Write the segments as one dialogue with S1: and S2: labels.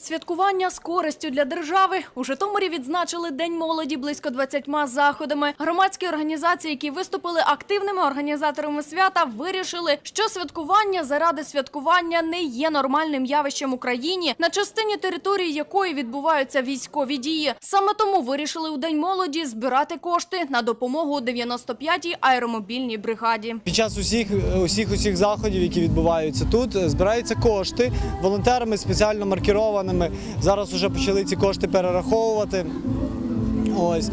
S1: Святкування з користю для держави у Житомирі відзначили День молоді близько 20 заходами. Громадські організації, які виступили активними організаторами свята, вирішили, що святкування заради святкування не є нормальним явищем Україні, на частині території якої відбуваються військові дії. Саме тому вирішили у День молоді збирати кошти на допомогу 95-й аеромобільній бригаді.
S2: Під час усіх усіх усіх заходів, які відбуваються тут, збираються кошти волонтерами спеціально маркірованими. Зараз вже почали ці кошти перераховувати. Ось.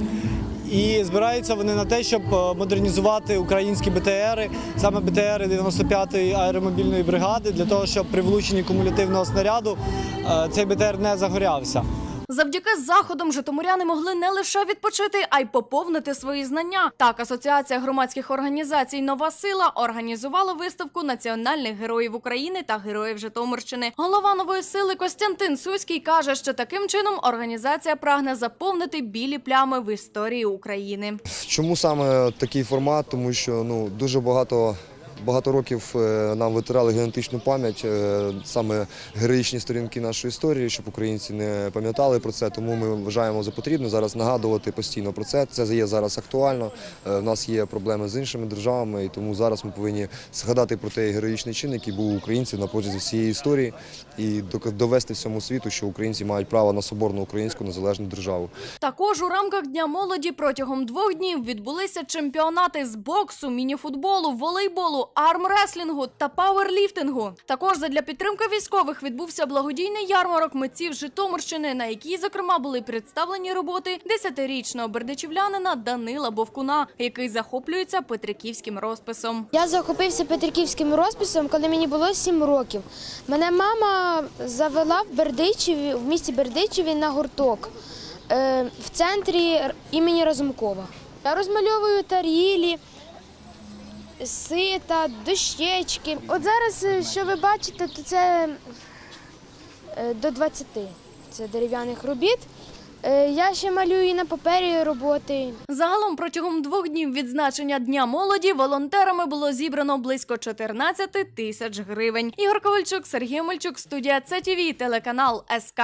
S2: І збираються вони на те, щоб е, модернізувати українські БТРи, саме БТРи 95-ї аеромобільної бригади, для того, щоб при влученні кумулятивного снаряду е, цей БТР не загорявся.
S1: Завдяки заходам житомиряни могли не лише відпочити, а й поповнити свої знання. Так, асоціація громадських організацій Нова сила організувала виставку національних героїв України та героїв Житомирщини. Голова нової сили Костянтин Суський каже, що таким чином організація прагне заповнити білі плями в історії України.
S3: Чому саме такий формат? Тому що ну дуже багато. Багато років е, нам витирали генетичну пам'ять, е, саме героїчні сторінки нашої історії, щоб українці не пам'ятали про це. Тому ми вважаємо за потрібно зараз нагадувати постійно про це. Це є зараз актуально. Е, В нас є проблеми з іншими державами, і тому зараз ми повинні згадати про той героїчний чин, який був у українців на протязі всієї історії, і довести всьому світу, що українці мають право на соборну українську незалежну державу.
S1: Також у рамках Дня молоді протягом двох днів відбулися чемпіонати з боксу, мініфутболу, волейболу, армреслінгу та пауерліфтингу. Також задля підтримки військових відбувся благодійний ярмарок митців Житомирщини, на якій, зокрема, були представлені роботи десятирічного бердичівлянина Данила Бовкуна, який захоплюється петриківським розписом.
S4: Я захопився петриківським розписом, коли мені було 7 років. Мене мама завела в Бердичеві, в місті Бердичеві на гурток е, в центрі імені Разумкова. Я розмальовую тарілі, сита, дощечки. От зараз, е, що ви бачите, то це е, до 20. Це дерев'яних робіт. Е, Я ще малюю і на папері роботи.
S1: Загалом протягом двох днів відзначення Дня молоді волонтерами було зібрано близько 14 тисяч гривень. Ігор Ковальчук, Сергій Мальчук, студія ЦТВ, телеканал СК.